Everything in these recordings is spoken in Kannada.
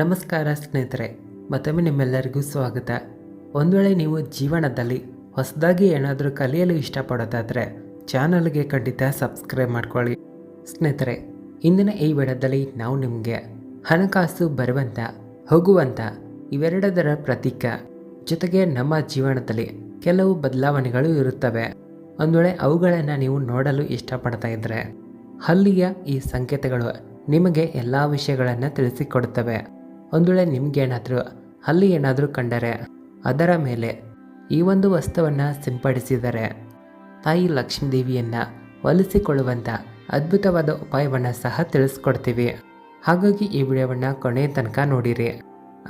ನಮಸ್ಕಾರ ಸ್ನೇಹಿತರೆ, ಮತ್ತೊಮ್ಮೆ ನಿಮ್ಮೆಲ್ಲರಿಗೂ ಸ್ವಾಗತ. ಒಂದು ವೇಳೆ ನೀವು ಜೀವನದಲ್ಲಿ ಹೊಸದಾಗಿ ಏನಾದರೂ ಕಲಿಯಲು ಇಷ್ಟಪಡೋದಾದರೆ ಚಾನಲ್ಗೆ ಖಂಡಿತ ಸಬ್ಸ್ಕ್ರೈಬ್ ಮಾಡ್ಕೊಳ್ಳಿ. ಸ್ನೇಹಿತರೆ, ಇಂದಿನ ಈ ವಿಡದಲ್ಲಿ ನಾವು ನಿಮಗೆ ಹಣಕಾಸು ಬರುವಂಥ ಹೋಗುವಂಥ ಇವೆರಡದರ ಪ್ರತೀಕ, ಜೊತೆಗೆ ನಮ್ಮ ಜೀವನದಲ್ಲಿ ಕೆಲವು ಬದಲಾವಣೆಗಳು ಇರುತ್ತವೆ. ಒಂದು ವೇಳೆ ಅವುಗಳನ್ನು ನೀವು ನೋಡಲು ಇಷ್ಟಪಡ್ತಾ ಇದ್ದರೆ ಹಲ್ಲಿಯ ಈ ಸಂಕೇತಗಳು ನಿಮಗೆ ಎಲ್ಲ ವಿಷಯಗಳನ್ನು ತಿಳಿಸಿಕೊಡುತ್ತವೆ. ಒಂದು ವೇಳೆ ನಿಮಗೇನಾದರೂ ಅಲ್ಲಿ ಏನಾದರೂ ಕಂಡರೆ, ಅದರ ಮೇಲೆ ಈ ಒಂದು ವಸ್ತುವನ್ನು ಸಿಂಪಡಿಸಿದರೆ. ತಾಯಿ ಲಕ್ಷ್ಮೀದೇವಿಯನ್ನು ಒಲಿಸಿಕೊಳ್ಳುವಂಥ ಅದ್ಭುತವಾದ ಉಪಾಯವನ್ನು ಸಹ ತಿಳಿಸ್ಕೊಡ್ತೀವಿ. ಹಾಗಾಗಿ ಈ ವಿಡಿಯೋವನ್ನು ಕೊನೆಯ ತನಕ ನೋಡಿರಿ.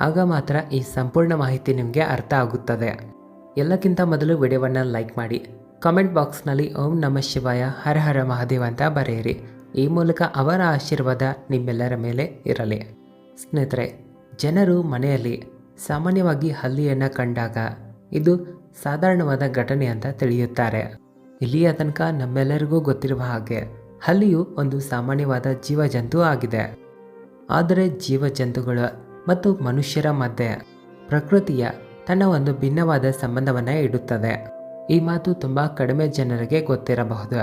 ಆಗ ಮಾತ್ರ ಈ ಸಂಪೂರ್ಣ ಮಾಹಿತಿ ನಿಮಗೆ ಅರ್ಥ ಆಗುತ್ತದೆ. ಎಲ್ಲಕ್ಕಿಂತ ಮೊದಲು ವಿಡಿಯೋವನ್ನು ಲೈಕ್ ಮಾಡಿ, ಕಾಮೆಂಟ್ ಬಾಕ್ಸ್ನಲ್ಲಿ ಓಂ ನಮ ಶಿವಾಯ, ಹರ ಹರ ಮಹಾದೇವ ಅಂತ ಬರೆಯಿರಿ. ಈ ಮೂಲಕ ಅವರ ಆಶೀರ್ವಾದ ನಿಮ್ಮೆಲ್ಲರ ಮೇಲೆ ಇರಲಿ. ಸ್ನೇಹಿತರೆ ಜನರು ಮನೆಯಲ್ಲಿ ಸಾಮಾನ್ಯವಾಗಿ ಹಲ್ಲಿಯನ್ನು ಕಂಡಾಗ ಇದು ಸಾಧಾರಣವಾದ ಘಟನೆ ಅಂತ ತಿಳಿಯುತ್ತಾರೆ. ಇಲ್ಲಿಯ ತನಕ ನಮ್ಮೆಲ್ಲರಿಗೂ ಗೊತ್ತಿರುವ ಹಾಗೆ ಹಲ್ಲಿಯು ಒಂದು ಸಾಮಾನ್ಯವಾದ ಜೀವಜಂತು ಆಗಿದೆ. ಆದರೆ ಜೀವಜಂತುಗಳು ಮತ್ತು ಮನುಷ್ಯರ ಮಧ್ಯೆ ಪ್ರಕೃತಿಯ ತನ್ನ ಒಂದು ಭಿನ್ನವಾದ ಸಂಬಂಧವನ್ನು ಇಡುತ್ತದೆ. ಈ ಮಾತು ತುಂಬ ಕಡಿಮೆ ಜನರಿಗೆ ಗೊತ್ತಿರಬಹುದು.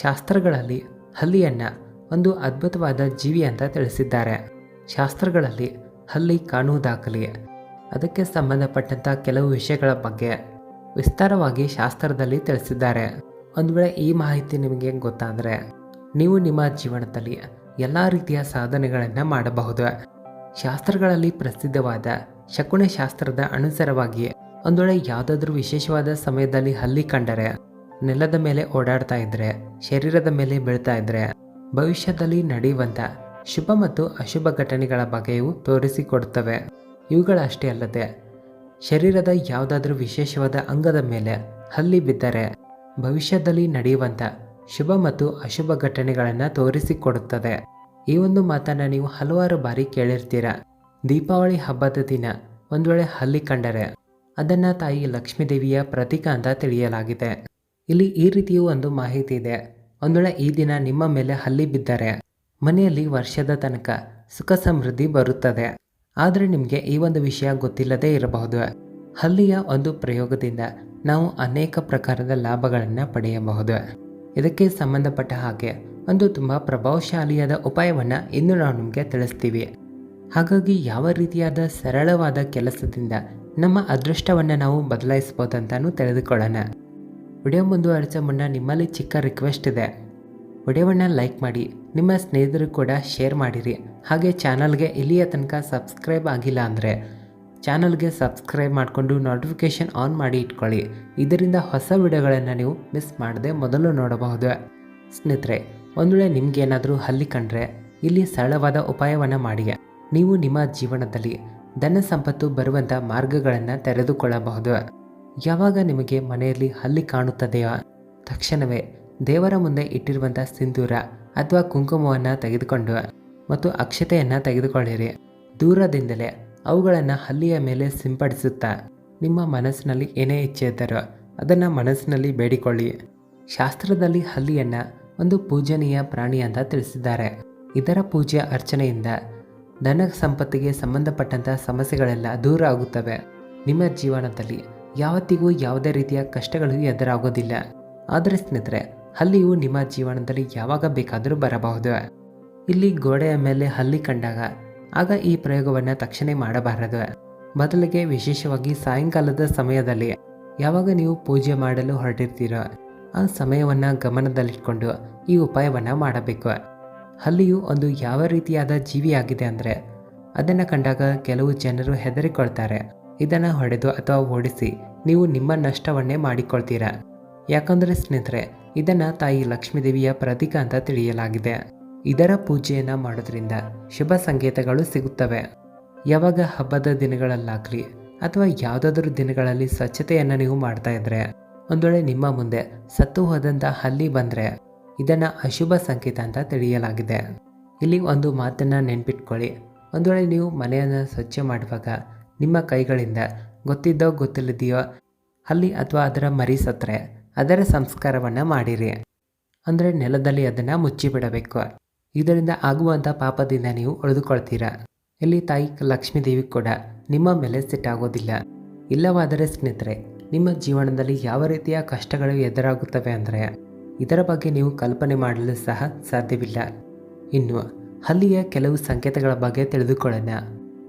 ಶಾಸ್ತ್ರಗಳಲ್ಲಿ ಹಲ್ಲಿಯನ್ನು ಒಂದು ಅದ್ಭುತವಾದ ಜೀವಿ ಅಂತ ತಿಳಿಸಿದ್ದಾರೆ. ಶಾಸ್ತ್ರಗಳಲ್ಲಿ ಹಲ್ಲಿ ಕಾಣುವುದಾಗಲಿ ಅದಕ್ಕೆ ಸಂಬಂಧಪಟ್ಟಂಥ ಕೆಲವು ವಿಷಯಗಳ ಬಗ್ಗೆ ವಿಸ್ತಾರವಾಗಿ ಶಾಸ್ತ್ರದಲ್ಲಿ ತಿಳಿಸಿದ್ದಾರೆ. ಒಂದು ವೇಳೆ ಈ ಮಾಹಿತಿ ನಿಮಗೆ ಗೊತ್ತಾದರೆ ನೀವು ನಿಮ್ಮ ಜೀವನದಲ್ಲಿ ಎಲ್ಲ ರೀತಿಯ ಸಾಧನೆಗಳನ್ನು ಮಾಡಬಹುದು. ಶಾಸ್ತ್ರಗಳಲ್ಲಿ ಪ್ರಸಿದ್ಧವಾದ ಶಕುನ ಶಾಸ್ತ್ರದ ಅನುಸಾರವಾಗಿ ಒಂದು ವೇಳೆ ಯಾವುದಾದ್ರೂ ವಿಶೇಷವಾದ ಸಮಯದಲ್ಲಿ ಹಲ್ಲಿ ಕಂಡರೆ, ನೆಲದ ಮೇಲೆ ಓಡಾಡ್ತಾ ಇದ್ರೆ, ಶರೀರದ ಮೇಲೆ ಬೀಳ್ತಾ ಇದ್ರೆ, ಭವಿಷ್ಯದಲ್ಲಿ ನಡೆಯುವಂಥ ಶುಭ ಮತ್ತು ಅಶುಭ ಘಟನೆಗಳ ಬಗ್ಗೆಯೂ ತೋರಿಸಿಕೊಡುತ್ತವೆ. ಇವುಗಳಷ್ಟೇ ಅಲ್ಲದೆ, ಶರೀರದ ಯಾವುದಾದ್ರೂ ವಿಶೇಷವಾದ ಅಂಗದ ಮೇಲೆ ಹಲ್ಲಿ ಬಿದ್ದರೆ ಭವಿಷ್ಯದಲ್ಲಿ ನಡೆಯುವಂಥ ಶುಭ ಮತ್ತು ಅಶುಭ ಘಟನೆಗಳನ್ನು ತೋರಿಸಿಕೊಡುತ್ತದೆ. ಈ ಒಂದು ಮಾತನ್ನು ನೀವು ಹಲವಾರು ಬಾರಿ ಕೇಳಿರ್ತೀರ? ದೀಪಾವಳಿ ಹಬ್ಬದ ದಿನ ಒಂದು ವೇಳೆ ಹಲ್ಲಿ ಕಂಡರೆ ಅದನ್ನು ತಾಯಿ ಲಕ್ಷ್ಮೀದೇವಿಯ ಪ್ರತೀಕ ಅಂತ ತಿಳಿಯಲಾಗಿದೆ. ಇಲ್ಲಿ ಈ ರೀತಿಯೂ ಒಂದು ಮಾಹಿತಿ ಇದೆ. ಒಂದು ವೇಳೆ ಈ ದಿನ ನಿಮ್ಮ ಮೇಲೆ ಹಲ್ಲಿ ಬಿದ್ದರೆ ಮನೆಯಲ್ಲಿ ವರ್ಷದ ತನಕ ಸುಖ ಸಮೃದ್ಧಿ ಬರುತ್ತದೆ. ಆದರೆ ನಿಮಗೆ ಈ ಒಂದು ವಿಷಯ ಗೊತ್ತಿಲ್ಲದೇ ಇರಬಹುದು. ಹಲ್ಲಿಯ ಒಂದು ಪ್ರಯೋಗದಿಂದ ನಾವು ಅನೇಕ ಪ್ರಕಾರದ ಲಾಭಗಳನ್ನು ಪಡೆಯಬಹುದು. ಇದಕ್ಕೆ ಸಂಬಂಧಪಟ್ಟ ಹಾಗೆ ಒಂದು ತುಂಬ ಪ್ರಭಾವಶಾಲಿಯಾದ ಉಪಾಯವನ್ನು ಇನ್ನು ನಾವು ನಿಮಗೆ ತಿಳಿಸ್ತೀವಿ. ಹಾಗಾಗಿ ಯಾವ ರೀತಿಯಾದ ಸರಳವಾದ ಕೆಲಸದಿಂದ ನಮ್ಮ ಅದೃಷ್ಟವನ್ನು ನಾವು ಬದಲಾಯಿಸ್ಬೋದಂತಾನು ತಿಳಿದುಕೊಳ್ಳೋಣ. ವಿಡಿಯೋ ಮುಂದುವರಿಸೋ ಮುನ್ನ ನಿಮ್ಮಲ್ಲಿ ಚಿಕ್ಕ ರಿಕ್ವೆಸ್ಟ್ ಇದೆ. ವಿಡಿಯೋವನ್ನು ಲೈಕ್ ಮಾಡಿ ನಿಮ್ಮ ಸ್ನೇಹಿತರು ಕೂಡ ಶೇರ್ ಮಾಡಿರಿ. ಹಾಗೆ ಚಾನಲ್ಗೆ ಇಲ್ಲಿಯ ತನಕ ಸಬ್ಸ್ಕ್ರೈಬ್ ಆಗಿಲ್ಲ ಅಂದರೆ ಚಾನಲ್ಗೆ ಸಬ್ಸ್ಕ್ರೈಬ್ ಮಾಡಿಕೊಂಡು ನೋಟಿಫಿಕೇಷನ್ ಆನ್ ಮಾಡಿ ಇಟ್ಕೊಳ್ಳಿ. ಇದರಿಂದ ಹೊಸ ವಿಡಿಯೋಗಳನ್ನು ನೀವು ಮಿಸ್ ಮಾಡದೆ ಮೊದಲು ನೋಡಬಹುದು. ಸ್ನೇಹಿತರೆ ಒಂದು ವೇಳೆ ನಿಮಗೇನಾದರೂ ಹಲ್ಲಿ ಕಂಡ್ರೆ ಇಲ್ಲಿ ಸರಳವಾದ ಉಪಾಯವನ್ನು ಮಾಡಿ. ನೀವು ನಿಮ್ಮ ಜೀವನದಲ್ಲಿ ಧನ ಸಂಪತ್ತು ಬರುವಂಥ ಮಾರ್ಗಗಳನ್ನು ತೆರೆದುಕೊಳ್ಳಬಹುದು. ಯಾವಾಗ ನಿಮಗೆ ಮನೆಯಲ್ಲಿ ಹಲ್ಲಿ ಕಾಣುತ್ತದೆಯೋ ತಕ್ಷಣವೇ ದೇವರ ಮುಂದೆ ಇಟ್ಟಿರುವಂಥ ಸಿಂಧೂರ ಅಥವಾ ಕುಂಕುಮವನ್ನು ತೆಗೆದುಕೊಂಡು ಮತ್ತು ಅಕ್ಷತೆಯನ್ನು ತೆಗೆದುಕೊಳ್ಳಿರಿ. ದೂರದಿಂದಲೇ ಅವುಗಳನ್ನು ಹಲ್ಲಿಯ ಮೇಲೆ ಸಿಂಪಡಿಸುತ್ತಾ ನಿಮ್ಮ ಮನಸ್ಸಿನಲ್ಲಿ ಏನೇ ಇಚ್ಛೆ ಇದ್ದಾರೋ ಅದನ್ನು ಮನಸ್ಸಿನಲ್ಲಿ ಬೇಡಿಕೊಳ್ಳಿ. ಶಾಸ್ತ್ರದಲ್ಲಿ ಹಲ್ಲಿಯನ್ನು ಒಂದು ಪೂಜನೀಯ ಪ್ರಾಣಿ ಅಂತ ತಿಳಿಸಿದ್ದಾರೆ. ಇದರ ಪೂಜೆ ಅರ್ಚನೆಯಿಂದ ಧನ ಸಂಪತ್ತಿಗೆ ಸಂಬಂಧಪಟ್ಟಂಥ ಸಮಸ್ಯೆಗಳೆಲ್ಲ ದೂರ ಆಗುತ್ತವೆ. ನಿಮ್ಮ ಜೀವನದಲ್ಲಿ ಯಾವತ್ತಿಗೂ ಯಾವುದೇ ರೀತಿಯ ಕಷ್ಟಗಳು ಎದುರಾಗೋದಿಲ್ಲ. ಆದರೆ ಸ್ನೇಹಿತರೆ ಹಲ್ಲಿಯು ನಿಮ್ಮ ಜೀವನದಲ್ಲಿ ಯಾವಾಗ ಬೇಕಾದರೂ ಬರಬಹುದು. ಇಲ್ಲಿ ಗೋಡೆಯ ಮೇಲೆ ಹಲ್ಲಿ ಕಂಡಾಗ, ಆಗ ಈ ಪ್ರಯೋಗವನ್ನು ತಕ್ಷಣ ಮಾಡಬಾರದು. ಬದಲಿಗೆ ವಿಶೇಷವಾಗಿ ಸಾಯಂಕಾಲದ ಸಮಯದಲ್ಲಿ ಯಾವಾಗ ನೀವು ಪೂಜೆ ಮಾಡಲು ಹೊರಟಿರ್ತೀರೋ, ಆ ಸಮಯವನ್ನು ಗಮನದಲ್ಲಿಟ್ಕೊಂಡು ಈ ಉಪಾಯವನ್ನು ಮಾಡಬೇಕು. ಹಲ್ಲಿಯು ಒಂದು ಯಾವ ರೀತಿಯಾದ ಜೀವಿಯಾಗಿದೆ ಅಂದರೆ, ಅದನ್ನು ಕಂಡಾಗ ಕೆಲವು ಜನರು ಹೆದರಿಕೊಳ್ತಾರೆ. ಇದನ್ನು ಹೊಡೆದು ಅಥವಾ ಓಡಿಸಿ ನೀವು ನಿಮ್ಮ ನಷ್ಟವನ್ನೇ ಮಾಡಿಕೊಳ್ತೀರಾ. ಯಾಕಂದರೆ ಸ್ನೇಹಿತರೆ, ಇದನ್ನು ತಾಯಿ ಲಕ್ಷ್ಮೀದೇವಿಯ ಪ್ರತೀಕ ಅಂತ ತಿಳಿಯಲಾಗಿದೆ. ಇದರ ಪೂಜೆಯನ್ನು ಮಾಡೋದ್ರಿಂದ ಶುಭ ಸಂಕೇತಗಳು ಸಿಗುತ್ತವೆ. ಯಾವಾಗ ಹಬ್ಬದ ದಿನಗಳಲ್ಲಾಗಲಿ ಅಥವಾ ಯಾವುದಾದ್ರೂ ದಿನಗಳಲ್ಲಿ ಸ್ವಚ್ಛತೆಯನ್ನು ನೀವು ಮಾಡ್ತಾ ಇದ್ರೆ ಒಂದು ವೇಳೆ ನಿಮ್ಮ ಮುಂದೆ ಸತ್ತು ಹೋದಂಥ ಹಲ್ಲಿ ಬಂದರೆ, ಇದನ್ನು ಅಶುಭ ಸಂಕೇತ ಅಂತ ತಿಳಿಯಲಾಗಿದೆ. ಇಲ್ಲಿ ಒಂದು ಮಾತನ್ನು ನೆನ್ಪಿಟ್ಕೊಳ್ಳಿ. ಒಂದು ವೇಳೆ ನೀವು ಮನೆಯನ್ನು ಸ್ವಚ್ಛ ಮಾಡುವಾಗ ನಿಮ್ಮ ಕೈಗಳಿಂದ ಗೊತ್ತಿದ್ದೋ ಗೊತ್ತಿಲ್ಲದೆಯೋ ಹಲ್ಲಿ ಅಥವಾ ಅದರ ಮರಿ ಸತ್ತರೆ ಅದರ ಸಂಸ್ಕಾರವನ್ನು ಮಾಡಿರಿ. ಅಂದರೆ ನೆಲದಲ್ಲಿ ಅದನ್ನು ಮುಚ್ಚಿಬಿಡಬೇಕು. ಇದರಿಂದ ಆಗುವಂಥ ಪಾಪದಿಂದ ನೀವು ಉಳಿದುಕೊಳ್ತೀರಾ. ಇಲ್ಲಿ ತಾಯಿ ಲಕ್ಷ್ಮೀದೇವಿ ಕೂಡ ನಿಮ್ಮ ಮೇಲೆ ಸಿಟ್ಟಾಗೋದಿಲ್ಲ ಇಲ್ಲವಾದರೆ ಸ್ನೇಹಿತರೆ, ನಿಮ್ಮ ಜೀವನದಲ್ಲಿ ಯಾವ ರೀತಿಯ ಕಷ್ಟಗಳು ಎದುರಾಗುತ್ತವೆ ಅಂದರೆ, ಇದರ ಬಗ್ಗೆ ನೀವು ಕಲ್ಪನೆ ಮಾಡಲು ಸಹ ಸಾಧ್ಯವಿಲ್ಲ. ಇನ್ನು ಹಲ್ಲಿಯ ಕೆಲವು ಸಂಕೇತಗಳ ಬಗ್ಗೆ ತಿಳಿದುಕೊಳ್ಳೋಣ.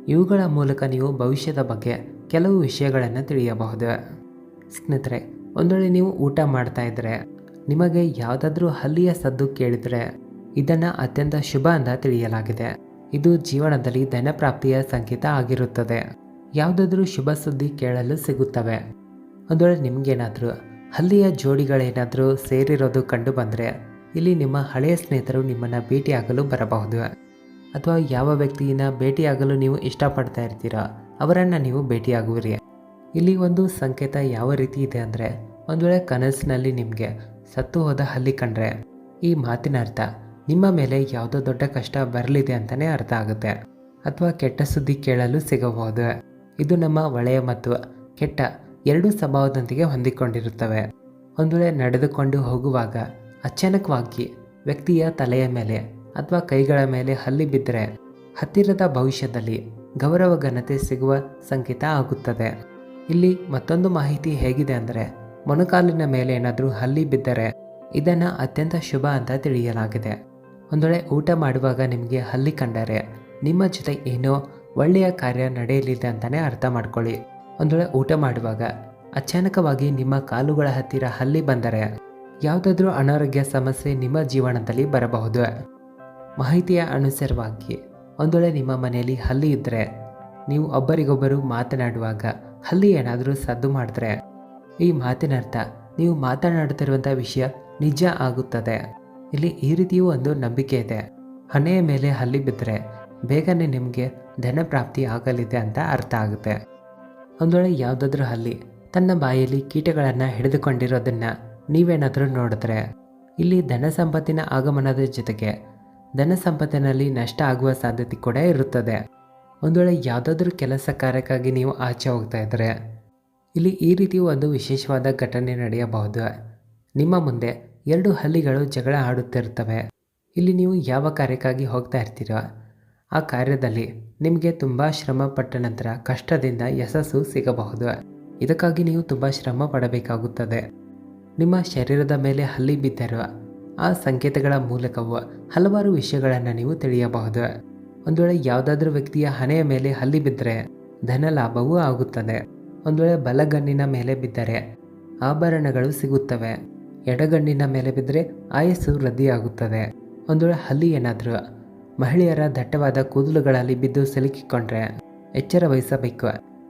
ಇವುಗಳ ಮೂಲಕ ನೀವು ಭವಿಷ್ಯದ ಬಗ್ಗೆ ಕೆಲವು ವಿಷಯಗಳನ್ನು ತಿಳಿಯಬಹುದು. ಸ್ನೇಹಿತರೆ ಒಂದು ವೇಳೆ ನೀವು ಊಟ ಮಾಡ್ತಾ ಇದ್ರೆ, ನಿಮಗೆ ಯಾವುದಾದ್ರೂ ಹಲ್ಲಿಯ ಸದ್ದು ಕೇಳಿದರೆ, ಇದನ್ನು ಅತ್ಯಂತ ಶುಭ ಅಂತ ತಿಳಿಯಲಾಗಿದೆ. ಇದು ಜೀವನದಲ್ಲಿ ಧನಪ್ರಾಪ್ತಿಯ ಸಂಕೇತ ಆಗಿರುತ್ತದೆ. ಯಾವುದಾದ್ರೂ ಶುಭ ಸುದ್ದಿ ಕೇಳಲು ಸಿಗುತ್ತವೆ. ಒಂದು ವೇಳೆ ನಿಮಗೇನಾದರೂ ಹಲ್ಲಿಯ ಜೋಡಿಗಳೇನಾದರೂ ಸೇರಿರೋದು ಕಂಡು ಬಂದರೆ, ಇಲ್ಲಿ ನಿಮ್ಮ ಹಳೆಯ ಸ್ನೇಹಿತರು ನಿಮ್ಮನ್ನು ಭೇಟಿಯಾಗಲು ಬರಬಹುದು. ಅಥವಾ ಯಾವ ವ್ಯಕ್ತಿಯನ್ನ ಭೇಟಿಯಾಗಲು ನೀವು ಇಷ್ಟಪಡ್ತಾ ಇರ್ತೀರೋ, ಅವರನ್ನು ನೀವು ಭೇಟಿಯಾಗುವಿರಿ. ಇಲ್ಲಿ ಒಂದು ಸಂಕೇತ ಯಾವ ರೀತಿ ಇದೆ ಅಂದರೆ, ಒಂದು ವೇಳೆ ಕನಸಿನಲ್ಲಿ ನಿಮಗೆ ಸತ್ತು ಹೋದ ಹಲ್ಲಿ ಕಂಡ್ರೆ, ಈ ಮಾತಿನ ಅರ್ಥ ನಿಮ್ಮ ಮೇಲೆ ಯಾವುದೋ ದೊಡ್ಡ ಕಷ್ಟ ಬರಲಿದೆ ಅಂತಲೇ ಅರ್ಥ ಆಗುತ್ತೆ. ಅಥವಾ ಕೆಟ್ಟ ಸುದ್ದಿ ಕೇಳಲು ಸಿಗಬಹುದು. ಇದು ನಮ್ಮ ಒಳೆಯ ಮತ್ತು ಕೆಟ್ಟ ಎರಡೂ ಸ್ವಭಾವದೊಂದಿಗೆ ಹೊಂದಿಕೊಂಡಿರುತ್ತವೆ. ಒಂದು ವೇಳೆ ನಡೆದುಕೊಂಡು ಹೋಗುವಾಗ ಅಚಾನಕವಾಗಿ ವ್ಯಕ್ತಿಯ ತಲೆಯ ಮೇಲೆ ಅಥವಾ ಕೈಗಳ ಮೇಲೆ ಹಲ್ಲಿ ಬಿದ್ದರೆ, ಹತ್ತಿರದ ಭವಿಷ್ಯದಲ್ಲಿ ಗೌರವ ಘನತೆ ಸಿಗುವ ಸಂಕೇತ ಆಗುತ್ತದೆ. ಇಲ್ಲಿ ಮತ್ತೊಂದು ಮಾಹಿತಿ ಹೇಗಿದೆ ಅಂದರೆ, ಮೊಣಕಾಲಿನ ಮೇಲೆ ಏನಾದರೂ ಹಲ್ಲಿ ಬಿದ್ದರೆ ಇದನ್ನು ಅತ್ಯಂತ ಶುಭ ಅಂತ ತಿಳಿಯಲಾಗಿದೆ. ಒಂದು ವೇಳೆ ಊಟ ಮಾಡುವಾಗ ನಿಮಗೆ ಹಲ್ಲಿ ಕಂಡರೆ ನಿಮ್ಮ ಜೊತೆ ಏನೋ ಒಳ್ಳೆಯ ಕಾರ್ಯ ನಡೆಯಲಿದೆ ಅಂತಲೇ ಅರ್ಥ ಮಾಡ್ಕೊಳ್ಳಿ. ಒಂದು ವೇಳೆ ಊಟ ಮಾಡುವಾಗ ಅಚಾನಕವಾಗಿ ನಿಮ್ಮ ಕಾಲುಗಳ ಹತ್ತಿರ ಹಲ್ಲಿ ಬಂದರೆ ಯಾವುದಾದ್ರೂ ಅನಾರೋಗ್ಯ ಸಮಸ್ಯೆ ನಿಮ್ಮ ಜೀವನದಲ್ಲಿ ಬರಬಹುದು. ಮಾಹಿತಿಯ ಅನುಸಾರವಾಗಿ ಒಂದು ವೇಳೆ ನಿಮ್ಮ ಮನೆಯಲ್ಲಿ ಹಲ್ಲಿ ಇದ್ದರೆ ನೀವು ಒಬ್ಬರಿಗೊಬ್ಬರು ಮಾತನಾಡುವಾಗ ಹಲ್ಲಿ ಏನಾದರೂ ಸದ್ದು ಮಾಡಿದ್ರೆ ಈ ಮಾತಿನ ಅರ್ಥ ನೀವು ಮಾತನಾಡುತ್ತಿರುವಂಥ ವಿಷಯ ನಿಜ ಆಗುತ್ತದೆ. ಇಲ್ಲಿ ಈ ರೀತಿಯೂ ಒಂದು ನಂಬಿಕೆ ಇದೆ. ಹಣೆಯ ಮೇಲೆ ಹಲ್ಲಿ ಬಿದ್ದರೆ ಬೇಗನೆ ನಿಮಗೆ ಧನ ಪ್ರಾಪ್ತಿ ಆಗಲಿದೆ ಅಂತ ಅರ್ಥ ಆಗುತ್ತೆ. ಒಂದು ವೇಳೆ ಯಾವುದಾದ್ರೂ ಹಲ್ಲಿ ತನ್ನ ಬಾಯಲ್ಲಿ ಕೀಟಗಳನ್ನು ಹಿಡಿದುಕೊಂಡಿರೋದನ್ನು ನೀವೇನಾದರೂ ನೋಡಿದ್ರೆ ಇಲ್ಲಿ ಧನ ಸಂಪತ್ತಿನ ಆಗಮನದ ಜೊತೆಗೆ ಧನ ಸಂಪತ್ತಿನಲ್ಲಿ ನಷ್ಟ ಆಗುವ ಸಾಧ್ಯತೆ ಕೂಡ ಇರುತ್ತದೆ. ಒಂದು ವೇಳೆ ಯಾವುದಾದ್ರೂ ಕೆಲಸ ಕಾರ್ಯಕ್ಕಾಗಿ ನೀವು ಆಚೆ ಹೋಗ್ತಾ ಇದ್ದರೆ ಇಲ್ಲಿ ಈ ರೀತಿ ಒಂದು ವಿಶೇಷವಾದ ಘಟನೆ ನಡೆಯಬಹುದು. ನಿಮ್ಮ ಮುಂದೆ ಎರಡು ಹಲ್ಲಿಗಳು ಜಗಳ ಆಡುತ್ತಿರುತ್ತವೆ. ಇಲ್ಲಿ ನೀವು ಯಾವ ಕಾರ್ಯಕ್ಕಾಗಿ ಹೋಗ್ತಾ ಇರ್ತೀರೋ, ಆ ಕಾರ್ಯದಲ್ಲಿ ನಿಮಗೆ ತುಂಬ ಶ್ರಮ ಪಟ್ಟ ನಂತರ ಕಷ್ಟದಿಂದ ಯಶಸ್ಸು ಸಿಗಬಹುದು. ಇದಕ್ಕಾಗಿ ನೀವು ತುಂಬ ಶ್ರಮ ಪಡಬೇಕಾಗುತ್ತದೆ. ನಿಮ್ಮ ಶರೀರದ ಮೇಲೆ ಹಲ್ಲಿ ಬಿದ್ದಿರುವ ಆ ಸಂಕೇತಗಳ ಮೂಲಕವೂ ಹಲವಾರು ವಿಷಯಗಳನ್ನು ನೀವು ತಿಳಿಯಬಹುದು. ಒಂದು ವೇಳೆ ಯಾವುದಾದ್ರೂ ವ್ಯಕ್ತಿಯ ಹಣೆಯ ಮೇಲೆ ಹಲ್ಲಿ ಬಿದ್ದರೆ ಧನ ಲಾಭವೂ ಆಗುತ್ತದೆ. ಒಂದು ವೇಳೆ ಬಲಗಣ್ಣಿನ ಮೇಲೆ ಬಿದ್ದರೆ ಆಭರಣಗಳು ಸಿಗುತ್ತವೆ. ಎಡಗಣ್ಣಿನ ಮೇಲೆ ಬಿದ್ದರೆ ಆಯಸ್ಸು ವೃದ್ಧಿಯಾಗುತ್ತದೆ. ಒಂದು ವೇಳೆ ಹಲ್ಲಿ ಏನಾದರೂ ಮಹಿಳೆಯರ ದಟ್ಟವಾದ ಕೂದಲುಗಳಲ್ಲಿ ಬಿದ್ದು ಸಿಲುಕಿಕೊಂಡ್ರೆ ಎಚ್ಚರ ವಹಿಸಬೇಕು.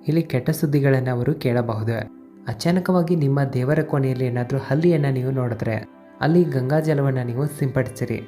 ಇಲ್ಲಿ ಕೆಟ್ಟ ಸುದ್ದಿಗಳನ್ನು ಅವರು ಕೇಳಬಹುದು. ಅಚಾನಕವಾಗಿ ನಿಮ್ಮ ದೇವರ ಕೋಣೆಯಲ್ಲಿ ಏನಾದರೂ ಹಲ್ಲಿಯನ್ನು ನೀವು ನೋಡಿದ್ರೆ ಅಲ್ಲಿ ಗಂಗಾಜಲವನ್ನು ನೀವು ಸಿಂಪಡಿಸಿರಿ.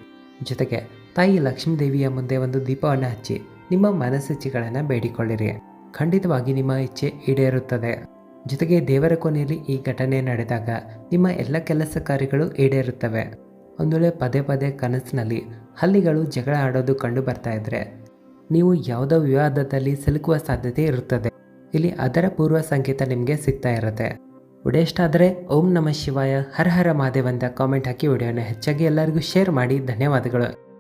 ಜೊತೆಗೆ ತಾಯಿ ಲಕ್ಷ್ಮೀ ದೇವಿಯ ಮುಂದೆ ಒಂದು ದೀಪವನ್ನು ಹಚ್ಚಿ ನಿಮ್ಮ ಮನಸ್ಸಿಚ್ಛೆಗಳನ್ನು ಬೇಡಿಕೊಳ್ಳಿರಿ. ಖಂಡಿತವಾಗಿ ನಿಮ್ಮ ಇಚ್ಛೆ ಈಡೇರುತ್ತದೆ. ಜೊತೆಗೆ ದೇವರ ಕೊನೆಯಲ್ಲಿ ಈ ಘಟನೆ ನಡೆದಾಗ ನಿಮ್ಮ ಎಲ್ಲ ಕೆಲಸ ಕಾರ್ಯಗಳು ಈಡೇರುತ್ತವೆ. ಒಂದು ಪದೇ ಪದೇ ಕನಸಿನಲ್ಲಿ ಹಲ್ಲಿಗಳು ಜಗಳ ಆಡೋದು ಕಂಡು ಬರ್ತಾ ಇದ್ರೆ ನೀವು ಯಾವುದೋ ವಿವಾದದಲ್ಲಿ ಸಿಲುಕುವ ಸಾಧ್ಯತೆ ಇರುತ್ತದೆ. ಇಲ್ಲಿ ಅದರ ಪೂರ್ವ ಸಂಕೇತ ನಿಮಗೆ ಸಿಗ್ತಾ ಇರುತ್ತೆ. ವಿಡಿಯೋ ಆದರೆ ಓಂ ನಮಃ ಶಿವಾಯ, ಹರ ಹರ ಮಹಾದೇವ್ ಅಂತ ಕಾಮೆಂಟ್ ಹಾಕಿ ವಿಡಿಯೋನ ಹೆಚ್ಚಾಗಿ ಎಲ್ಲರಿಗೂ ಶೇರ್ ಮಾಡಿ. ಧನ್ಯವಾದಗಳು.